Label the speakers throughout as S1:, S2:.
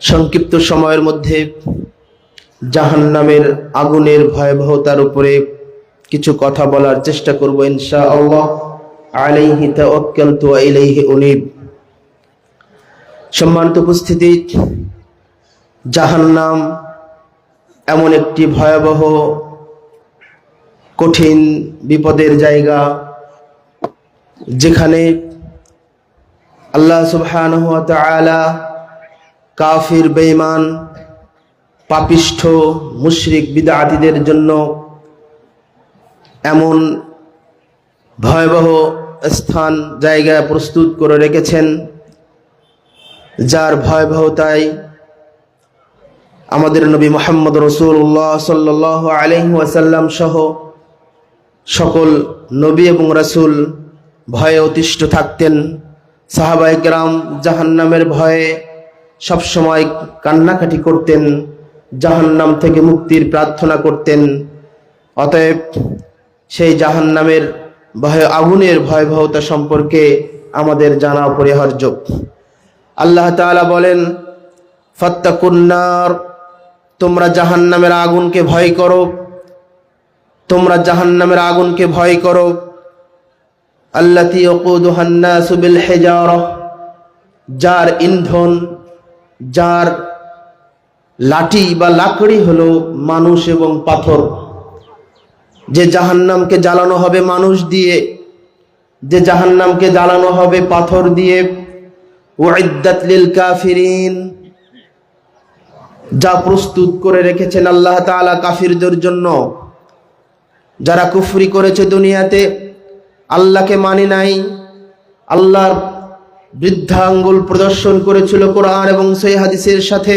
S1: সংক্ষিপ্ত সময়ের মধ্যে জাহান্নামের আগুনের ভয়াবহতার উপরে কিছু কথা বলার চেষ্টা করব ইনশা আল্লাহ আলাইহি তাওয়াক্কালতু ওয়া সম্মানিত উপস্থিতি, জাহান্নাম এমন একটি ভয়াবহ, কঠিন, বিপদের জায়গা যেখানে আল্লাহ সুবহানাহু ওয়া তাআলা কাফির, বেঈমান, পাপিষ্ঠ, মুশরিক বিদআতীদের জন্য এমন ভয়াবহ স্থান, জায়গা প্রস্তুত করে রেখেছেন, যার ভয়াবহতায় আমাদের নবী মোহাম্মদ রসুল্লাহ সাল্লাহ আলহি ওয়াসাল্লাম সহ সকল নবী এবং রাসূল ভয়ে অতিষ্ঠ থাকতেন। সাহাবাই গ্রাম জাহান্নামের ভয়ে সবসময় কান্নাকাটি করতেন, জাহান্নাম থেকে মুক্তির প্রার্থনা করতেন। অতএব সেই জাহান্নামের ভয়, আগুনের ভয়াবহতা সম্পর্কে আমাদের জানা অপরিহার্য। আল্লাহ তাআলা বলেন ফত্তাকুন্নার তোমরা জাহান্নামের আগুনকে ভয় করো। তোমরা জাহান্নামের আগুনকে ভয় করো। হিজারা, যার ইন্ধন যার লাঠি বা লাকড়ি হলো মানুষ এবং পাথর। যে জাহান্নামকে জ্বালানো হবে মানুষ দিয়ে, যে জাহান্নামকে জ্বালানো হবে পাথর দিয়ে ওয়াইদ্দাত লিল কাফিরিন, যা প্রস্তুত করে রেখেছেন আল্লাহ তাআলা কাফিরদের জন্য। যারা কুফরি করেছে দুনিয়াতে, আল্লাহকে মানে নাই, আল্লাহর বৃদ্ধাঙ্গুল প্রদর্শন করেছিল কোরআন এবং সেই হাদিসের সাথে।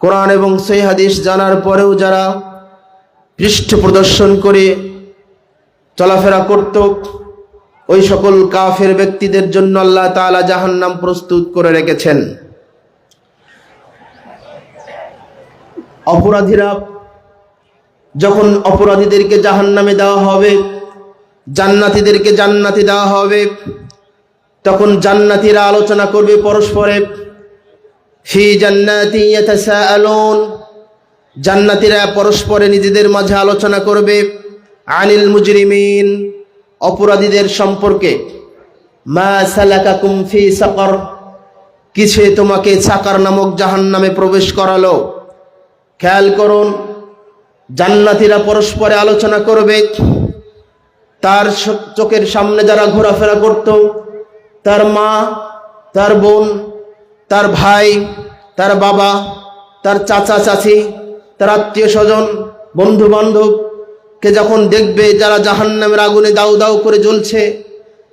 S1: কোরআন এবং সেই হাদিস জানার পরেও যারা পৃষ্ঠ প্রদর্শন করে চলাফেরা করত, ওই সকল কাফের ব্যক্তিদের জন্য আল্লাহ তাআলা জাহান্নাম প্রস্তুত করে রেখেছেন। অপরাধীরা যখন অপরাধীদেরকে জাহান্নামে দেওয়া হবে, জান্নাতীদেরকে জান্নাতি দেওয়া হবে তখন জান্নাতীরা আলোচনা করবে পরস্পরে। ফি জান্নাতি ইয়াতাসাআলুন। জান্নাতীরা পরস্পরে নিজেদের মাঝে আলোচনা করবে। আনিল মুজরিমিন, অপরাধীদের সম্পর্কে। মা সালাকাকুম ফি সাকর। কিসে তোমাকে সাকার নামক জাহান্নামে প্রবেশ করালো? খেয়াল করুন, জান্নাতীরা পরস্পরে আলোচনা করবে। তার চোখের সামনে যারা ঘোরাফেরা করত তার মা, তার বোন, তার ভাই, তার বাবা, তার চাচা চাচি, তার আত্মীয় স্বজন, বন্ধু বান্ধবকে যখন দেখবে যারা জাহান্নামের আগুনে দাউ দাউ করে জ্বলছে,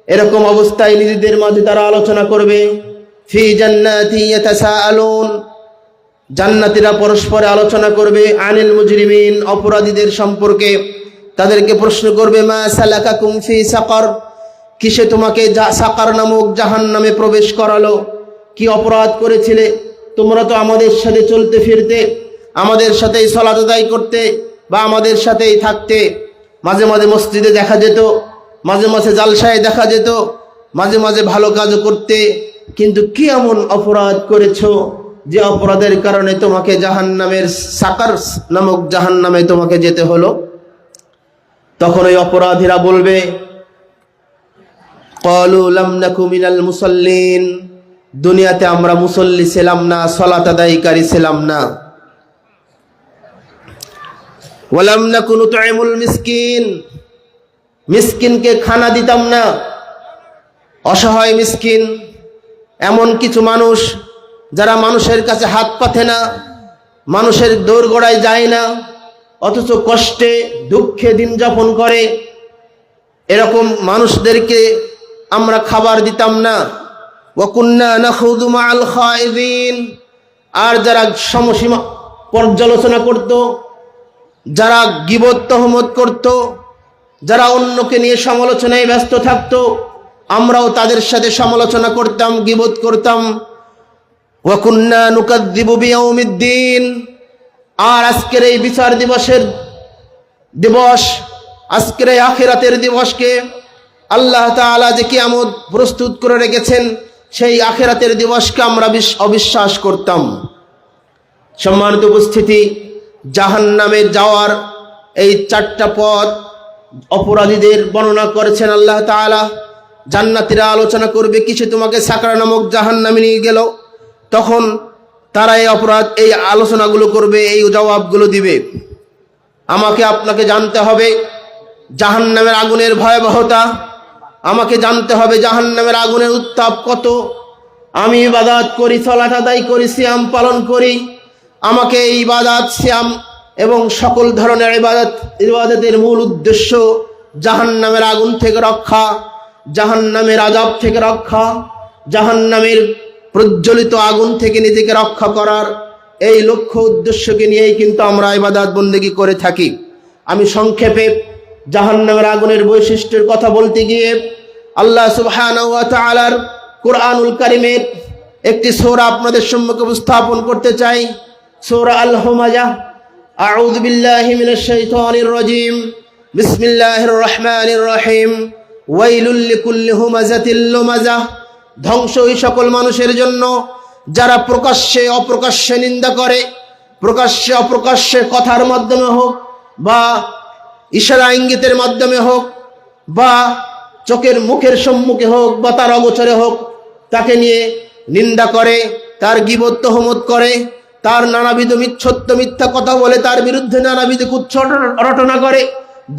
S1: এরকম অবস্থায় নিজেদের মাঝে তারা আলোচনা করবে, ফি ইয়াতাসাআলুন। জান্নাতীরা পরস্পরে আলোচনা করবে আনিল মুজরিমিন, অপরাধীদের সম্পর্কে। তাদেরকে প্রশ্ন করবে, মা সালাকাকুম ফি সাকার? কিসে তোমাকে সাকার নামক জাহান্নামে প্রবেশ করালো? কি অপরাধ করেছিলে? তোমরা তো আমাদের সাথে চলতে ফিরতে, আমাদের সাথেই সলাত করতে বা আমাদের সাথেই থাকতে। মাঝে মাঝে মসজিদে দেখা যেত, মাঝে মাঝে জালসায় দেখা যেত, মাঝে মাঝে ভালো কাজও করতে। কিন্তু কি এমন অপরাধ করেছ যে অপরাধের কারণে তোমাকে জাহান্নামের সাকার নামক জাহান্নামে তোমাকে যেতে হলো? তখন ওই অপরাধীরা বলবে মিনাল মুসল্লিন দুনিয়াতে আমরা মুসল্লি ছিলাম না, সলাত আদায়কারী ছিলাম না। ওয়ালাম নাকু নুতআইমুল মিসকিন। মিসকিনকে খানা দিতাম না। অসহায় মিসকিন, এমন কিছু মানুষ যারা মানুষের কাছে হাত পাতে না, মানুষের দৌড়গোড়ায় যায় না, অথচ কষ্টে, দুঃখে দিন যাপন করে। এরকম মানুষদেরকে আমরা খাবার দিতাম না। ওয়াকুন্না নাখুদু মাআল খায়দিন আর যারা সমসীমা পর্যালোচনা করত, যারা গিবত তহমত করত, যারা অন্যকে নিয়ে সমালোচনায় ব্যস্ত থাকত, আমরাও তাদের সাথে সমালোচনা করতাম, গিবত করতাম। ওয়াকুন্না নুকাদ্দিবু বিয়াউমিদ্দিন। আর আজকের এই বিচার দিবসের দিবস, আজকের এই আখিরাতের দিবসকে আল্লাহ তাআলা যে কিয়ামত প্রস্তুত করে রেখেছেন, সেই আখেরাতের দিবসকে আমরা বিশ- অবিশ্বাস করতাম। সম্মানিত উপস্থিতি জাহান নামে যাওয়ার এই চারটা পথ অপরাধীদের বর্ণনা করেছেন আল্লাহ তাআলা। জান্নাতীরা আলোচনা করবে, কিছু তোমাকে সাকরা নামক জাহান নামে নিয়ে গেল। তখন তারা এই অপরাধ, এই আলোচনাগুলো করবে, এই জবাবগুলো দিবে। আমাকে আপনাকে জানতে হবে জাহান নামের আগুনের ভয়াবহতা আমাকে জানতে হবে জাহান নামের আগুনের উত্তাপ কত। আমি ইবাদাত করি, সলাত আদায় করি শ্যাম পালন করি। আমাকে এই ইবাদাত শ্যাম এবং সকল ধরনের ইবাদত, ইবাদতের মূল উদ্দেশ্য জাহান নামের আগুন থেকে রক্ষা জাহান নামের আজাব থেকে রক্ষা জাহান নামের প্রজ্বলিত আগুন থেকে নিজেকে রক্ষা করার এই লক্ষ্য উদ্দেশ্যকে নিয়েই কিন্তু আমরা ইবাদাত বন্দেগী করে থাকি। আমি সংক্ষেপে জাহান্নামের আগুনের বৈশিষ্ট্যের কথা বলতে গিয়ে আল্লাহ সুবহানাহু ওয়া কোরআনুল কারিমের একটি সূরা আপনাদের সম্মুখে উপস্থাপন করতে চাই। সূরা আল হুমাজা আউযু বিল্লাহি মিনাশ শাইতানির রাজীম। বিসমিল্লাহির রহমানির রহিম। ওয়াইলুল লিকুল্লি হুমাজাতিল লুমাজা। ধ্বংস ওই সকল মানুষের জন্য যারা প্রকাশ্যে অপ্রকাশ্যে নিন্দা করে, প্রকাশ্যে অপ্রকাশ্যে কথার মাধ্যমে হোক বা ইশারা ইঙ্গিতের মাধ্যমে হোক বা চোখের মুখের সম্মুখে হোক বা তার অগোচরে হোক, তাকে নিয়ে নিন্দা করে, তার গিবত তহমত করে, তার নানাবিধ মিচ্ছত্ব মিথ্যা কথা বলে, তার বিরুদ্ধে নানাবিধ কুচ্ছ রটনা করে,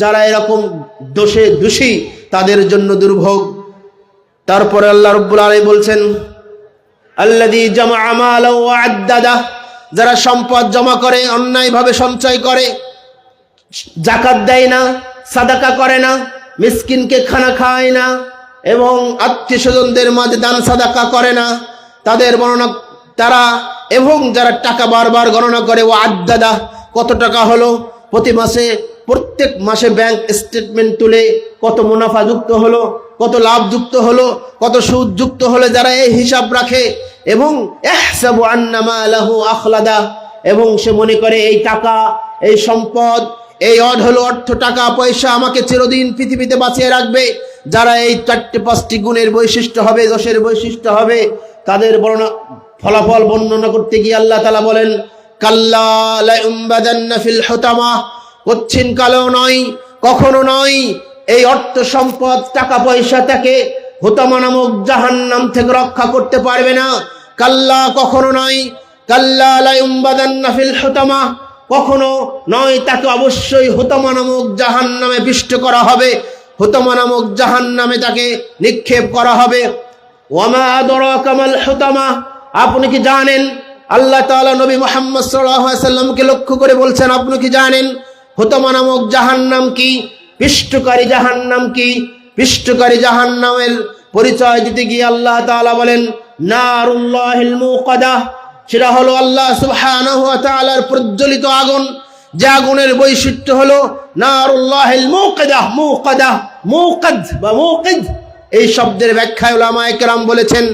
S1: যারা এরকম দোষে দোষী, তাদের জন্য দুর্ভোগ। তারপরে আল্লাহ রব্বুল আলামিন বলছেন, আল্লাযী জামা ওয়া আদ্দাদা যারা সম্পদ জমা করে, অন্যায়ভাবে সঞ্চয় করে জাকাত দেয় না, সাদাকা করে না, মিসকিনকে খানা খায় না এবং আত্মীয় স্বজনদের মাঝে দান সাদাকা করে না। তাদের বর্ণনা, তারা এবং যারা টাকা বারবার গণনা করে, ও আদাদা কত টাকা হলো? প্রতি মাসে, প্রত্যেক মাসে ব্যাংক স্টেটমেন্ট তুলে কত মুনাফা যুক্ত হলো, কত লাভ যুক্ত হলো, কত সুদ যুক্ত হলে, যারা এই হিসাব রাখে। এবং এহসাবু আন্নামা লাহু আখলাদা এবং সে মনে করে, এই টাকা, এই সম্পদ এই অড হলো অর্থ টাকা পয়সা আমাকে চিরদিন পৃথিবীতে বাঁচিয়ে রাখবে। যারা এই চারটে পাঁচটি গুণের বৈশিষ্ট্য হবে, দোষের বৈশিষ্ট্য হবে, তাদের বর্ণনা, ফলাফল বর্ণনা করতে গিয়ে আল্লাহ তালা বলেন ফিল হুতামা। কচ্ছিন কালেও নয়, কখনো নয়, এই অর্থ সম্পদ, টাকা পয়সা তাকে হুতামা নামক জাহান্নাম থেকে রক্ষা করতে পারবে না। কাল্লা কখনো নয়, কাল্লা লায়ুম্বাদান্না ফিল হুতামা। কখনো নয় তাকে অবশ্যই হুতামা নামক জাহান নামে পিষ্ট করা হবে। হুতামা নামক জাহান নামে তাকে নিক্ষেপ করা হবে। কামাল আপনি কি জানেন? আল্লাহ তাআলা নবী মোহাম্মদ সাল্লামকে লক্ষ্য করে বলছেন, আপনি কি জানেন? হুতামা নামক জাহান্নাম কি? পিষ্টকারী জাহান্নাম কি? পিষ্টকারী জাহান্নামের পরিচয় দিতে গিয়ে আল্লাহ তাআলা বলেন মুকাদা সেটা হলো আল্লাহ তাআলার প্রজ্বলিত আগুন। যে আগুনের বৈশিষ্ট্য হলো এই শব্দের ব্যাখ্যায় ওলামায়ে কেরাম বলেছেন,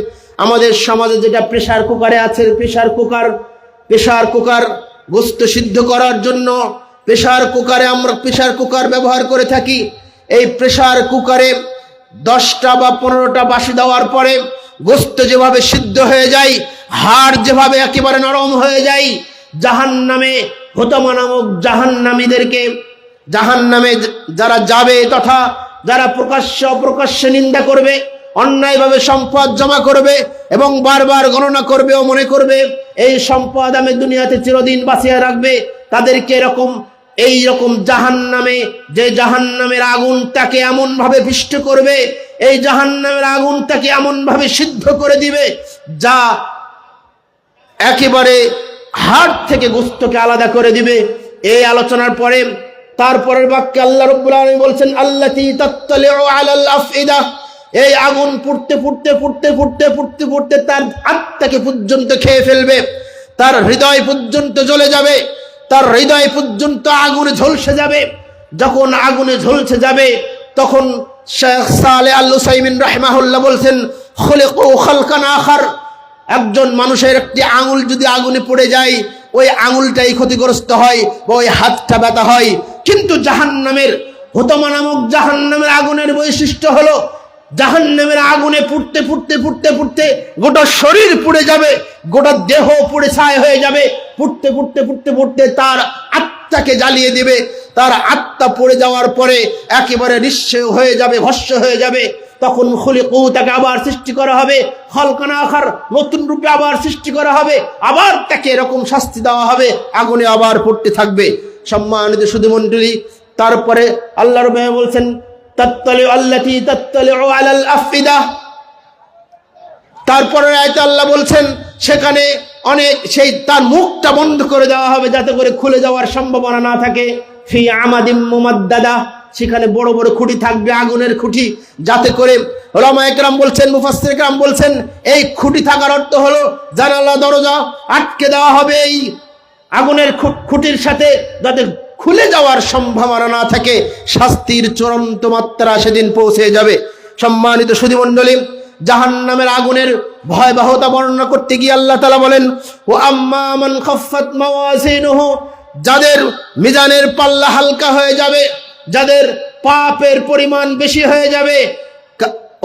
S1: আমাদের সমাজে যেটা প্রেশার কুকারে আছে প্রেশার কুকার প্রেশার কুকার গোস্ত সিদ্ধ করার জন্য প্রেশার কুকারে আমরা প্রেশার কুকার ব্যবহার করে থাকি। এই প্রেশার কুকারে দশটা বা পনেরোটা বাসি দেওয়ার পরে গোস্ত যেভাবে সিদ্ধ হয়ে যায়, হাড় যেভাবে একেবারে নরম হয়ে যায় জাহান নামে হোতমা নামক জাহান নামীদেরকে জাহান নামে যারা যাবে তথা যারা প্রকাশ্য অপ্রকাশ্যে নিন্দা করবে, অন্যায়ভাবে সম্পদ জমা করবে এবং বারবার গণনা করবে ও মনে করবে, এই সম্পদ আমি দুনিয়াতে চিরদিন বাঁচিয়ে রাখবে, তাদেরকে এরকম, এই রকম জাহান নামে যে জাহান নামের আগুন তাকে এমন ভাবে পিষ্ট করবে এই জাহান নামের আগুন তাকে এমন ভাবে সিদ্ধ করে দিবে, যা একেবারে হাড় থেকে গোস্তকে আলাদা করে দিবে। এই আলোচনার পরে, তারপরের বাক্যে আল্লাহ আলামিন বলছেন, আল্লাতি তাত্তালিউ আলাল আফইদা। এই আগুন পুড়তে পুড়তে পুড়তে পুড়তে পুড়তে পুড়তে তার আত্মাকে পর্যন্ত খেয়ে ফেলবে। তার হৃদয় পর্যন্ত জ্বলে যাবে। তার হৃদয় পর্যন্ত আগুনে ঝলসে যাবে। যখন আগুনে ঝলসে যাবে, তখন শেখ সালে আল্লু সাইমিন রাহমাহুল্লাহ বলছেন, খলিকু খালকান আখার। একজন মানুষের একটি আঙুল যদি আগুনে পড়ে যায়, ওই আঙুলটাই ক্ষতিগ্রস্ত হয় বা ওই হাতটা ব্যথা হয়। কিন্তু জাহান্নামের, হুতমা নামক জাহান্নামের আগুনের বৈশিষ্ট্য হলো, জাহান্নামের আগুনে পুড়তে পুড়তে পুড়তে পুড়তে গোটা শরীর পুড়ে যাবে, গোটা দেহ পুড়ে ছায় হয়ে যাবে। পুড়তে পুড়তে পুড়তে পুড়তে তার আত্মাকে জ্বালিয়ে দিবে। তার আত্মা পড়ে যাওয়ার পরে একেবারে নিঃস্ব হয়ে যাবে ভস্য হয়ে যাবে। তখন খুলিকু তাকে আবার সৃষ্টি করা হবে, খলকানা আখার নতুন রূপে আবার সৃষ্টি করা হবে, আবার তাকে এরকম শাস্তি দেওয়া হবে, আগুনে আবার পড়তে থাকবে। সম্মানিত শুধু মন্ডলী তারপরে আল্লাহ রবে বলছেন তত্তলে আল্লাতি তত্তলে আলাল আফিদা। তারপরে আয়তে আল্লাহ বলছেন, সেখানে অনেক, সেই তার মুখটা বন্ধ করে দেওয়া হবে যাতে করে খুলে যাওয়ার সম্ভাবনা না থাকে। ফি আমাদিম মুমাদ্দাদা, সেখানে বড় বড় খুঁটি থাকবে, আগুনের খুঁটি, যাতে করে ওলামা একরাম বলছেন, মুফাসসির একরাম বলছেন, এই খুঁটি থাকার অর্থ হলো জানালা, দরজা আটকে দেওয়া হবে, এই আগুনের খুঁটির সাথে যাতে খুলে যাওয়ার সম্ভাবনা না থাকে, শাস্তির চূড়ান্ত মাত্রা সেদিন পৌঁছে যাবে। সম্মানিত সুধীমণ্ডলী জাহান নামের আগুনের ভয়াবহতা বর্ণনা করতে গিয়ে আল্লাহ তালা বলেন ও আম্মা মান খফাত মাওয়াজিনুহু যাদের মিজানের পাল্লা হালকা হয়ে যাবে, যাদের পাপের পরিমাণ বেশি হয়ে যাবে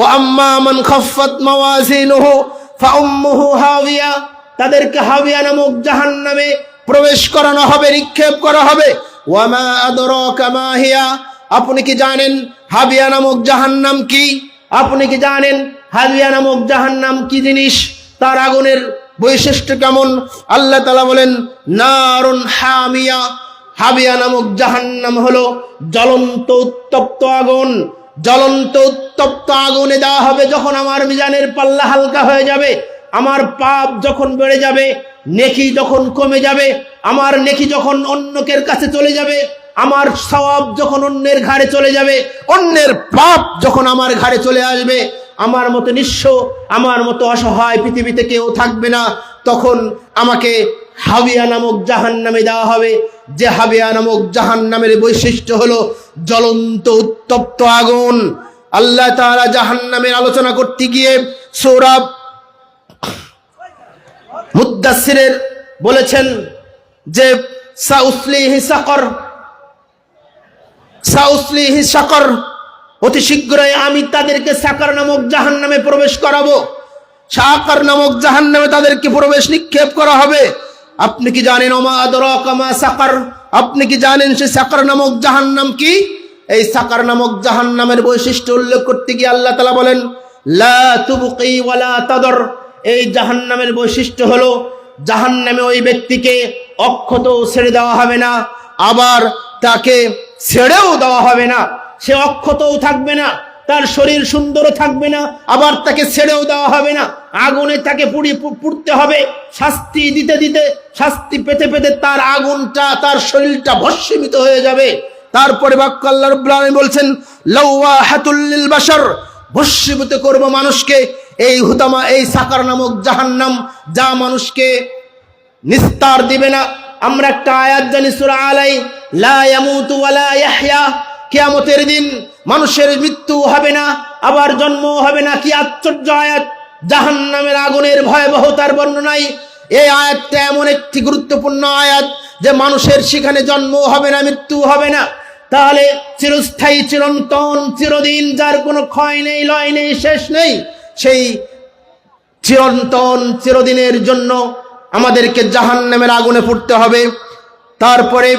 S1: ও আম্মা মান খফাত মাওয়াজিনুহু ফাউম্মুহু হাবিয়া তাদেরকে হাবিয়া নামক জাহান্নামে প্রবেশ করানো হবে, নিক্ষেপ করা হবে। ওয়ামা আদরাকা মা হিয়া, আপনি কি জানেন হাবিয়া নামক জাহান্নাম কি? আপনি কি জানেন হাবিয়া নামক জাহান্নাম কি জিনিস? তার আগুনের বৈশিষ্ট্য কেমন? আল্লাহ তালা বলেন, নারুন হামিয়া। হাবিয়া নামক জাহান্নাম হলো জ্বলন্ত উত্তপ্ত আগুন। জ্বলন্ত উত্তপ্ত আগুনে দেওয়া হবে যখন আমার মিজানের পাল্লা হালকা হয়ে যাবে, আমার পাপ যখন বেড়ে যাবে, নেকি যখন কমে যাবে, আমার নেকি যখন অন্যকের কাছে চলে যাবে, আমার সওয়াব যখন অন্যের ঘাড়ে চলে যাবে, অন্যের পাপ যখন আমার ঘাড়ে চলে আসবে আমার মতো নিঃস্ব, আমার মতো অসহায় পৃথিবীতে কেউ থাকবে না। তখন আমাকে হাবিয়া নামক জাহান নামে দেওয়া হবে। যে হাবিয়া নামক জাহান নামের বৈশিষ্ট্য হলো জ্বলন্ত, উত্তপ্ত আগুন। আল্লাহ তাআলা জাহান নামের আলোচনা করতে গিয়ে সৌরভ মুদাসিরের বলেছেন যে, সাউসলিহি সাকর সাউসলিহি সাকর। অতি শীঘ্রই আমি তাদেরকে সাকার নামক জাহান নামে প্রবেশ করাবো। সাকার নামক জাহান নামে তাদেরকে প্রবেশ নিক্ষেপ করা হবে। আপনি কি জানেন, ওমা সাকর আপনি কি জানেন, সে সাকার নামক জাহান্নাম কি? এই সাকার নামক জাহান্নামের বৈশিষ্ট্য উল্লেখ করতে গিয়ে আল্লাহ তালা বলেন তাদর এই জাহান্নামের বৈশিষ্ট্য হলো, জাহান্নামে ওই ব্যক্তিকে অক্ষত ছেড়ে দেওয়া হবে না। আবার তাকে ছেড়েও দেওয়া হবে না। সে অক্ষতও থাকবে না, তার শরীর সুন্দরও থাকবে না, আবার তাকে ছেড়েও দেওয়া হবে না। আগুনে তাকে পুড়ি পুড়তে হবে। শাস্তি দিতে দিতে, শাস্তি পেতে পেতে তার আগুনটা, তার শরীরটা ভস্মীভূত হয়ে যাবে। তারপরে বাক্য আল্লাহ রাব্বুল বলছেন লাওয়া হাতুল্লিল বাশার ভস্মীভূত করব মানুষকে। এই হুতামা, এই সাকার নামক জাহান্নাম, যা মানুষকে নিস্তার দিবে না। আমরা একটা আয়াত জানি, সূরা আলাই কিয়ামতের দিন মানুষের মৃত্যু হবে না, আবার জন্ম হবে না। কি আশ্চর্য আয়াত। জাহান্নামের আগুনের ভয়াবহতার বর্ণনায় এই আয়াতটা এমন একটি গুরুত্বপূর্ণ আয়াত যে মানুষের সেখানে জন্ম হবে না, মৃত্যু হবে না। তাহলে চিরস্থায়ী, চিরন্তন, চিরদিন যার কোনো ক্ষয় নেই, লয় নেই, শেষ নেই, সেই চিরন্তন, চিরদিনের জন্য আমাদেরকে জাহান নামের আগুনে পড়তে হবে। তারপরে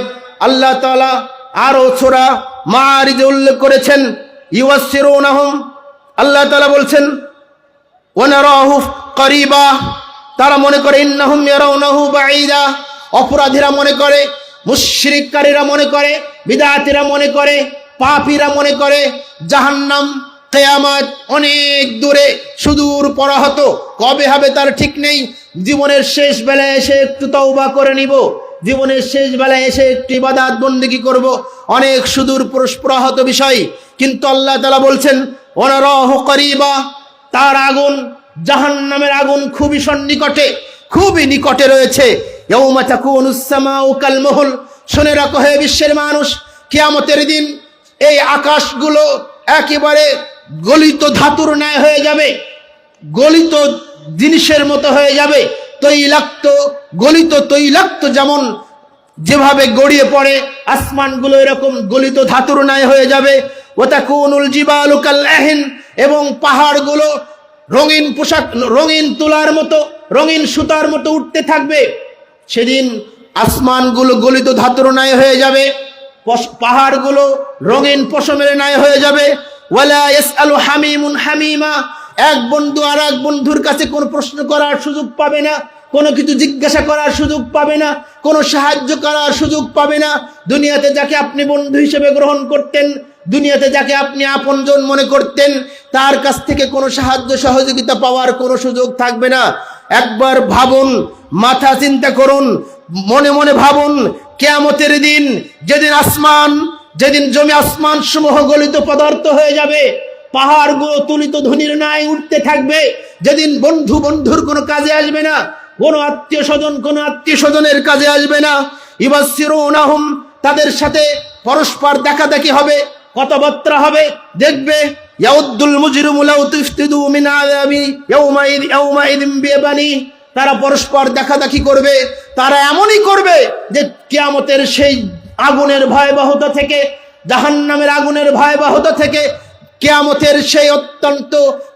S1: আল্লাহ তাআলা আরও ছোড়া মারিজে উল্লেখ করেছেন ইউয়াসিরুনাহুম আল্লাহ তাআলা বলছেন তারা মনে করে অপরাধীরা মনে করে, মুশরিককারীরা মনে করে, বিদাতিরা মনে করে, পাপীরা মনে করে, জাহান্নাম, কেয়ামত অনেক দূরে সুদূর পরাহত। কবে হবে তার ঠিক নেই। জীবনের শেষ বেলায় এসে একটু তওবা করে নিব। জীবনের শেষ বেলায় এসে একটু ইবাদাত বন্দিগি করব। অনেক সুদূর পরাহত বিষয়, কিন্তু আল্লাহ তালা বলছেন, ওনারাহু করিবা। তার আগুন জাহান নামের আগুন খুবই সন্নিকটে, খুবই নিকটে রয়েছে। শুনে রাখো হে বিশ্বের মানুষ, কিয়ামতের দিন এই আকাশগুলো একেবারে গলিত ধাতুর ন্যায় হয়ে যাবে, গলিত জিনিসের মতো হয়ে যাবে। তৈলাক্ত, গলিত তৈলাক্ত যেমন যেভাবে গড়িয়ে পড়ে, আসমানগুলো এরকম গলিত ধাতুর ন্যায় হয়ে যাবে। ওতা কোনুল জিবালু কাল আহিন এবং পাহাড়গুলো রঙিন পোশাক, রঙিন তুলার মতো, রঙিন সুতার মতো উঠতে থাকবে। সেদিন আসমানগুলো গলিত ধাতুর ন্যায় হয়ে যাবে পাহাড়গুলো রঙিন পশমের ন্যায় হয়ে যাবে। ওয়ালা ইয়াসআলু হামিমুন হামিমা এক বন্ধু আর এক বন্ধুর কাছে কোনো প্রশ্ন করার সুযোগ পাবে না, কোনো কিছু জিজ্ঞাসা করার সুযোগ পাবে না, কোনো সাহায্য করার সুযোগ পাবে না। দুনিয়াতে যাকে আপনি বন্ধু হিসেবে গ্রহণ করতেন, দুনিয়াতে যাকে আপনি আপনজন মনে করতেন, তার কাছ থেকে কোনো সাহায্য, সহযোগিতা পাওয়ার কোনো সুযোগ থাকবে না। একবার ভাবুন, মাথা চিন্তা করুন, মনে মনে ভাবুন, কেয়ামতের দিন যেদিন আসমান, যেদিন জমি আসমান সমূহ গলিত পদার্থ হয়ে যাবে পাহাড়গুলো তুলিত ধনির ন্যায় উঠতে থাকবে। যেদিন বন্ধু বন্ধুর কোনো কাজে আসবে না, কোনো আত্মীয় স্বজন, কোনো আত্মীয় স্বজনের কাজে আসবে না। ইবাসিরুনাহুম তাদের সাথে পরস্পর দেখা দেখি হবে, কথাবার্তা হবে, দেখবে, ইয়াউদ্দুল তারা পরস্পর দেখা দেখি করবে, তারা এমনই করবে যে কিয়ামতের সেই আগুনের ভয়াবহতা থেকে, জাহান্নামের আগুনের ভয়াবহতা থেকে কেয়ামতের সেই অত্যন্ত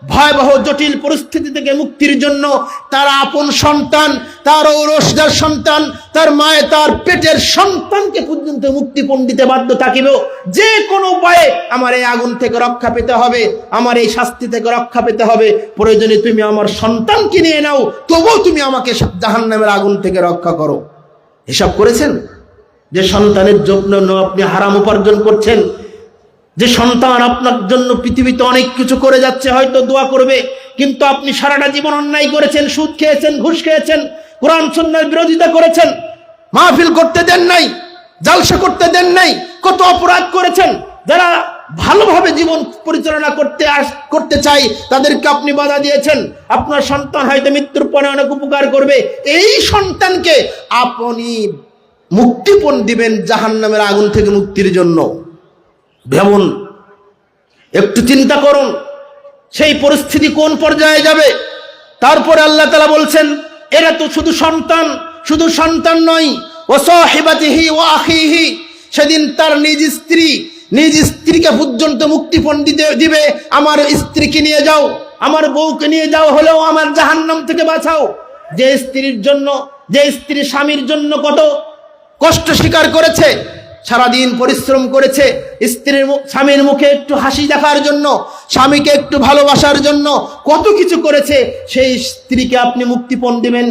S1: ভয়াবহ জটিল পরিস্থিতি থেকে মুক্তির জন্য তার আপন সন্তান, তার ঔরসদার সন্তান, তার মায়ে, তার পেটের সন্তানকে পর্যন্ত মুক্তিপণ দিতে বাধ্য থাকিব। যে কোনো উপায়ে আমার এই আগুন থেকে রক্ষা পেতে হবে, আমার এই শাস্তি থেকে রক্ষা পেতে হবে। প্রয়োজনে তুমি আমার সন্তানকে নিয়ে নাও, তবুও তুমি আমাকে জাহান্নামের আগুন থেকে রক্ষা করো। এসব করেছেন? যে সন্তানের জন্য আপনি হারাম উপার্জন করছেন যে সন্তান আপনার জন্য পৃথিবীতে অনেক কিছু করে যাচ্ছে, হয়তো দোয়া করবে, কিন্তু আপনি সারাটা জীবন অন্যায় করেছেন, সুদ খেয়েছেন, ঘুষ খেয়েছেন, কোরআন সন্ন্যার বিরোধিতা করেছেন, মাহফিল করতে দেন নাই, জালসা করতে দেন নাই, কত অপরাধ করেছেন, যারা ভালোভাবে জীবন পরিচালনা করতে করতে চাই তাদেরকে আপনি বাধা দিয়েছেন, আপনার সন্তান হয়তো মৃত্যুর পরে অনেক উপকার করবে, এই সন্তানকে আপনি মুক্তিপণ দিবেন জাহান্নামের আগুন থেকে মুক্তির জন্য। ভেমন একটু চিন্তা করুন, সেই পরিস্থিতি কোন পর্যায়ে যাবে? তারপরে আল্লাহ তালা বলছেন, এরা তো শুধু সন্তান শুধু সন্তান নয়। ও সহিবাতিহি ও আখিহি, সেদিন তার নিজ স্ত্রী, নিজ স্ত্রীকে পর্যন্ত মুক্তিপণ দিতে দিবে। আমার স্ত্রীকে নিয়ে যাও, আমার বউকে নিয়ে যাও, হলেও আমার জাহান্নাম থেকে বাঁচাও। যে স্ত্রীর জন্য, যে স্ত্রী স্বামীর জন্য কত কষ্ট স্বীকার করেছে সারাদিন পরিশ্রম করেছে স্ত্রীর স্বামীর মুখে একটু হাসি দেখার জন্য, স্বামীকে একটু ভালোবাসার জন্য কত কিছু করেছে, সেই স্ত্রীকে আপনি মুক্তিপণ দিবেন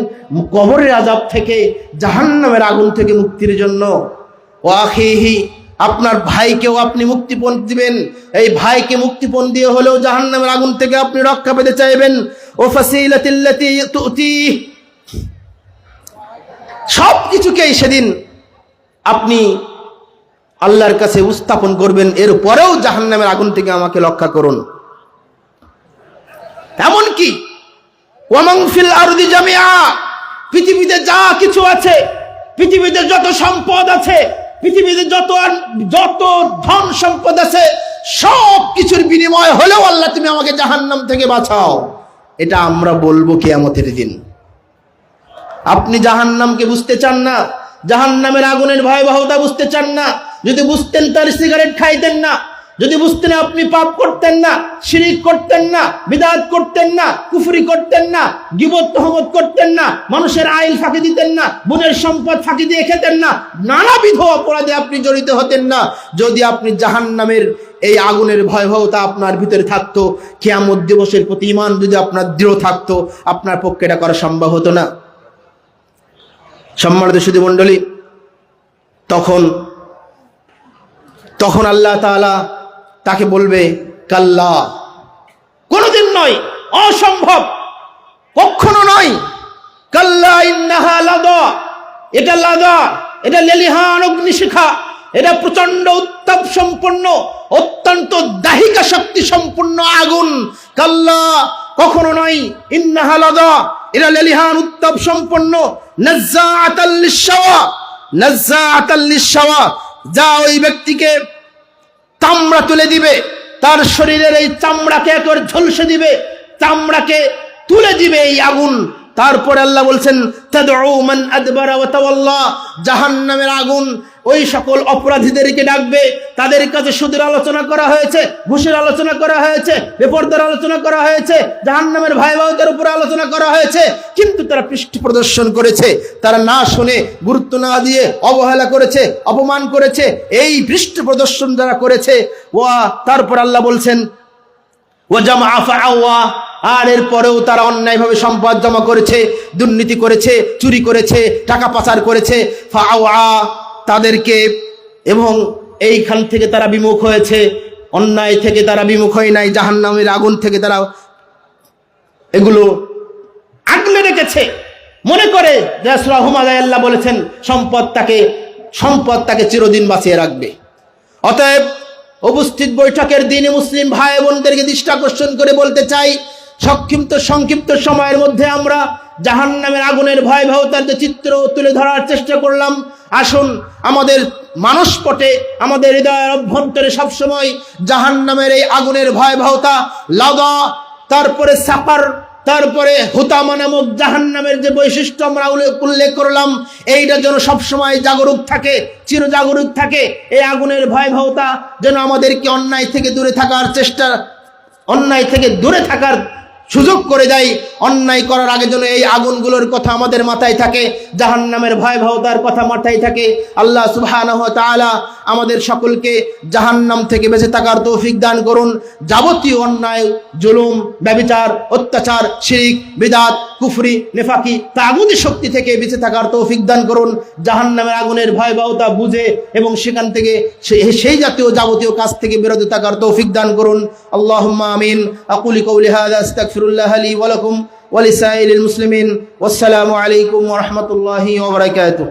S1: কবরের আজাব থেকে, জাহান্নামের আগুন থেকে মুক্তির জন্য। ও আখিহি, আপনার ভাইকেও আপনি মুক্তিপণ দিবেন। এই ভাইকে মুক্তিপণ দিয়ে হলেও জাহান্নামের আগুন থেকে আপনি রক্ষা পেতে চাইবেন। ও ফাসিলাতিল্লাতি তুতি সব কিছুকেই সেদিন আপনি আল্লাহর কাছে উস্থাপন করবেন এর পরেও জাহান্নামের আগুন থেকে আমাকে রক্ষা করুন। এমনকি ওয়ামাং ফিল আরদি জামিয়া, পৃথিবীতে যা কিছু আছে, পৃথিবীতে যত সম্পদ আছে, পৃথিবীতে যত যত ধন সম্পদ আছে, সব কিছুর বিনিময় হলেও আল্লাহ তুমি আমাকে জাহান্নাম থেকে বাঁচাও। এটা আমরা বলব কিয়ামতের দিন। আপনি জাহান্নামকে বুঝতে চান না, জাহান্নামের আগুনের ভয়াবহতা বুঝতে চান না যদি বুঝতেন তার সিগারেট খাইতেন না। যদি বুঝতেন আপনি পাপ করতেন না, শিরিক করতেন না, বিদাত করতেন না, কুফরি করতেন না, গিবত তহমত করতেন না, মানুষের আইল ফাঁকি দিতেন না, বোনের সম্পদ ফাঁকি দিয়ে খেতেন না, নানাবিধ অপরাধে আপনি জড়িত হতেন না। যদি আপনি জাহান্নামের এই আগুনের ভয়াবহতা আপনার ভিতরে থাকতো, কেয়ামত দিবসের প্রতি ইমান যদি আপনার দৃঢ় থাকতো, আপনার পক্ষে এটা করা সম্ভব হতো না। সম্মানিত সুদী তখন তখন আল্লাহ তাআলা তাকে বলবে, কাল্লা। কোনোদিন নয়, অসম্ভব। কখনো নয়, কাল্লা ইন্নাহা লাদা। এটা লাদা, এটা লেলিহান অগ্নিশিখা। এটা প্রচণ্ড উত্তাপ সম্পন্ন, অত্যন্ত দাহিকা শক্তি সম্পন্ন আগুন। কাল্লা, কখনো নয়, ইন্নাহা লাদা। এটা লেলিহান উত্তাপ সম্পন্ন। নাজ্জাআতাল লিশাওয়া নাজ্জাআতাল লিশাওয়া যা ওই ব্যক্তিকে চামড়া তুলে দিবে, তার শরীরের এই চামড়াকে একবার ঝলসে দিবে, চামড়াকে তুলে দিবে এই আগুন। তারপরে আল্লাহ বলছেন জাহান নামের আগুন ওই সকল অপরাধীদেরকে ডাকবে। তাদের কাছে সুদের আলোচনা করা হয়েছে, ঘুষের আলোচনা করা হয়েছে, বেপরদার আলোচনা করা হয়েছে, জাহান্নামের ভয়াবহতার উপরে আলোচনা করা হয়েছে। কিন্তু তারা পৃষ্ঠ প্রদর্শন করেছে, তারা না শুনে গুরুত্ব না দিয়ে অবহেলা করেছে, অপমান করেছে, এই পৃষ্ঠ প্রদর্শন যারা করেছে, ওয়া, তারপর আল্লাহ বলছেন ও জামা আফা আর এরপরেও তারা অন্যায়ভাবে সম্পদ জমা করেছে, দুর্নীতি করেছে, চুরি করেছে, টাকা পাচার করেছে ফাওয়া তাদেরকে এবং এইখান থেকে তারা বিমুখ হয়েছে, অন্যায় থেকে তারা বিমুখ হয় নাই, জাহান্নামের আগুন থেকে তারা এগুলো আগলে রেখেছে। মনে করে আল্লাহ বলেছেন, সম্পদ তাকে সম্পদ তাকে চিরদিন বাঁচিয়ে রাখবে। অতএব উপস্থিত বৈঠকের দিনে মুসলিম ভাই বোনদেরকে দৃষ্টি আকর্ষণ করে বলতে চাই, সংক্ষিপ্ত সংক্ষিপ্ত সময়ের মধ্যে আমরা জাহান নামের আগুনের ভয়াবহতার যে চিত্র তুলে ধরার চেষ্টা করলাম, আসুন আমাদের মানসপটে, আমাদের হৃদয়ের অভ্যন্তরে সবসময় জাহান নামের এই আগুনের ভয়াবহতা লাদা তারপরে সাপার তারপরে হুতামা নামক জাহান নামের যে বৈশিষ্ট্য আমরা উল্লেখ- করলাম, এইটা যেন সবসময় জাগরুক থাকে, চির জাগরুক থাকে, এই আগুনের ভয়াবহতা যেন আমাদেরকে অন্যায় থেকে দূরে থাকার চেষ্টা, অন্যায় থেকে দূরে থাকার সুযোগ করে দেয়। অন্যায় করার আগে যেন এই আগুনগুলোর কথা আমাদের মাথায় থাকে জাহান নামের ভয়াবহতার কথা মাথায় থাকে। আল্লাহ তাআলা আমাদের সকলকে জাহান্নাম থেকে বেঁচে থাকার তৌফিক দান করুন। যাবতীয় অন্যায়, জুলুম, ব্যবিচার, অত্যাচার, শিরিক, বিদাত, কুফরি, নেফাকি তাগুদি শক্তি থেকে বেঁচে থাকার তৌফিক দান করুন। জাহান্নামের আগুনের ভয়াবহতা বুঝে এবং সেখান থেকে সেই জাতীয় যাবতীয় কাজ থেকে বিরত থাকার তৌফিক দান করুন। আল্লাহ আমিন। আকুলি হাযা أستغفر الله لي ولكم ولسائر المسلمين والسلام عليكم ورحمة الله وبركاته.